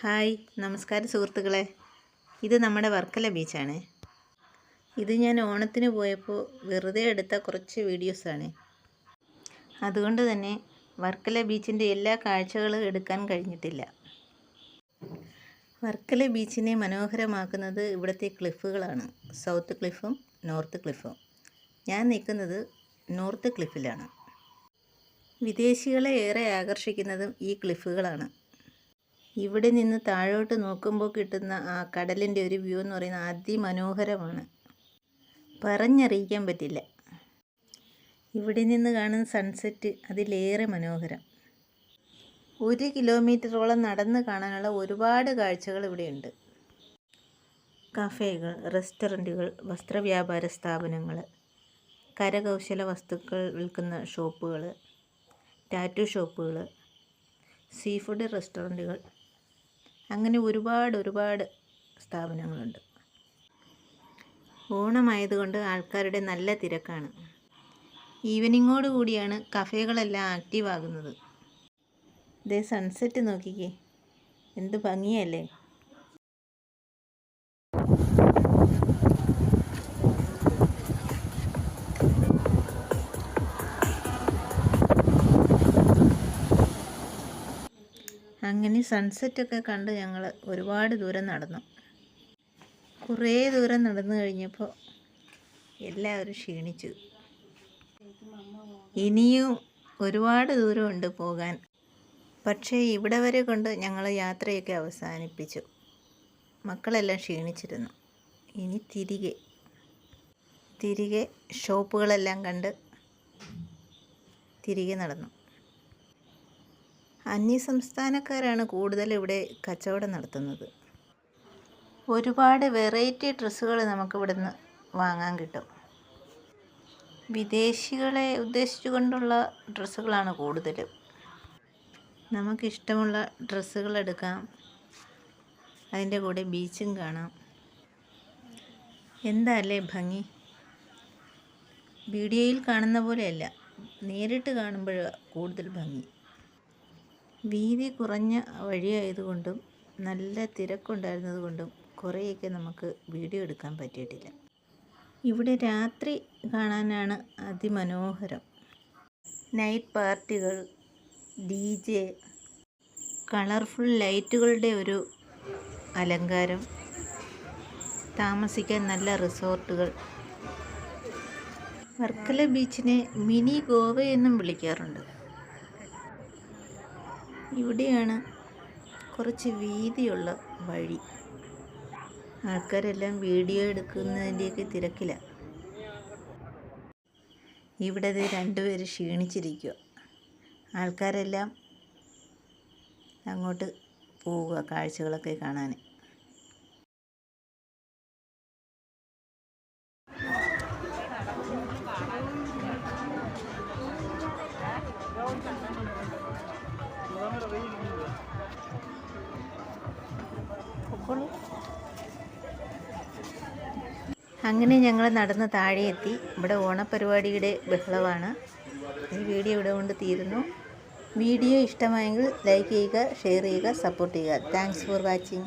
Hi നമസ്കാരം സുഹൃത്തുക്കളെ. ഇത് നമ്മുടെ വർക്കല ബീച്ചാണ്. ഇത് ഞാൻ ഓണത്തിന് പോയപ്പോൾ വെറുതെ എടുത്ത കുറച്ച് വീഡിയോസാണ്. അതുകൊണ്ട് തന്നെ വർക്കല ബീച്ചിന്റെ എല്ലാ കാഴ്ചകളും എടുക്കാൻ കഴിഞ്ഞിട്ടില്ല. വർക്കല ബീച്ചിനെ മനോഹരമാക്കുന്നത് ഇവിടുത്തെ ക്ലിഫുകളാണ്. South ക്ലിഫും north ക്ലിഫും. ഞാൻ നിൽക്കുന്നത് നോർത്ത് ക്ലിഫിലാണ്. വിദേശികളെ ഏറെ ആകർഷിക്കുന്നതും ഈ ക്ലിഫുകളാണ്. ഇവിടെ നിന്ന് താഴോട്ട് നോക്കുമ്പോൾ കിട്ടുന്ന ആ കടലിന്റെ ഒരു വ്യൂ എന്ന് പറയുന്നത് അതിമനോഹരമാണ്. പറഞ്ഞറിയിക്കാൻ പറ്റില്ല. ഇവിടെ നിന്ന് കാണുന്ന സൺസെറ്റ് അതിലേറെ മനോഹരം. ഒരു കിലോമീറ്ററോളം നടന്ന് കാണാനുള്ള ഒരുപാട് കാഴ്ചകൾ ഇവിടെയുണ്ട്. കഫേകൾ റെസ്റ്റോറന്റുകൾ വസ്ത്രവ്യാപാര സ്ഥാപനങ്ങൾ കരകൗശല വസ്തുക്കൾ വിൽക്കുന്ന ഷോപ്പുകൾ ടാറ്റു ഷോപ്പുകൾ സീ ഫുഡ് റെസ്റ്റോറന്റുകൾ അങ്ങനെ ഒരുപാട് ഒരുപാട് സ്ഥാപനങ്ങളുണ്ട്. ഓണമായതുകൊണ്ട് ആൾക്കാരുടെ നല്ല തിരക്കാണ്. ഈവനിങ്ങോട് കൂടിയാണ് കഫേകളെല്ലാം ആക്റ്റീവ് ആകുന്നത് ഇതേ സൺസെറ്റ് നോക്കിക്കേ. എന്ത് ഭംഗിയല്ലേ? അങ്ങനെ സൺസെറ്റൊക്കെ കണ്ട് ഞങ്ങൾ ഒരുപാട് ദൂരം നടന്നു. കുറേ ദൂരം നടന്നു കഴിഞ്ഞപ്പോൾ എല്ലാവരും ക്ഷീണിച്ചു. ഇനിയും ഒരുപാട് ദൂരമുണ്ട് പോകാൻ. പക്ഷേ ഇവിടെ വരെ കൊണ്ട് ഞങ്ങൾ യാത്രയൊക്കെ അവസാനിപ്പിച്ചു. മക്കളെല്ലാം ക്ഷീണിച്ചിരുന്നു. ഇനി തിരികെ തിരികെ ഷോപ്പുകളെല്ലാം കണ്ട് തിരികെ നടന്നു. അന്യസംസ്ഥാനക്കാരാണ് കൂടുതൽ ഇവിടെ കച്ചവടം നടത്തുന്നത്. ഒരുപാട് വെറൈറ്റി ഡ്രസ്സുകൾ നമുക്ക് നിന്ന് വാങ്ങാൻ കിട്ടും. വിദേശികളെ ഉദ്ദേശിച്ചുകൊണ്ടുള്ള ഡ്രസ്സുകളാണ് കൂടുതലും. നമുക്കിഷ്ടമുള്ള ഡ്രസ്സുകൾ എടുക്കാം. അതിന്റെ കൂടെ ബീച്ചും കാണാം. എന്താ അല്ലേ ഭംഗി? വീഡിയോയിൽ കാണുന്ന പോലെയല്ല നേരിട്ട് കാണുമ്പോൾ കൂടുതൽ ഭംഗി. വീതി കുറഞ്ഞ വഴിയായതുകൊണ്ടും നല്ല തിരക്കുണ്ടായിരുന്നത് കൊണ്ടും കുറേയൊക്കെ നമുക്ക് വീഡിയോ എടുക്കാൻ പറ്റിയിട്ടില്ല. ഇവിടെ രാത്രി കാണാനാണ് അതിമനോഹരം. നൈറ്റ് പാർട്ടികൾ ഡി ജെ കളർഫുൾ ലൈറ്റുകളുടെ ഒരു അലങ്കാരം താമസിക്കാൻ നല്ല റിസോർട്ടുകൾ. വർക്കല ബീച്ചിനെ മിനി ഗോവ എന്നും വിളിക്കാറുണ്ട്. ഇവിടെയാണ് കുറച്ച് വീതിയുള്ള വഴി. ആൾക്കാരെല്ലാം വീഡിയോ എടുക്കുന്നതിന്റെയൊക്കെ തിരക്കിലാണ് ഇവിടെ ദേ രണ്ടുപേര് ക്ഷീണിച്ചിരിക്കുക ആൾക്കാരെല്ലാം അങ്ങോട്ട് പോവുക കാഴ്ചകളൊക്കെ കാണാൻ അങ്ങനെ ഞങ്ങൾ നടന്ന് താഴെ എത്തി ഇവിടെ ഓണപരിപാടിയുടെ ബഹളമാണ്. ഈ വീഡിയോ ഇവിടെ കൊണ്ട് തീരുന്നു. വീഡിയോ ഇഷ്ടമായെങ്കിൽ ലൈക്ക് ചെയ്യുക ഷെയർ ചെയ്യുക സപ്പോർട്ട് ചെയ്യുക. Thanks for watching.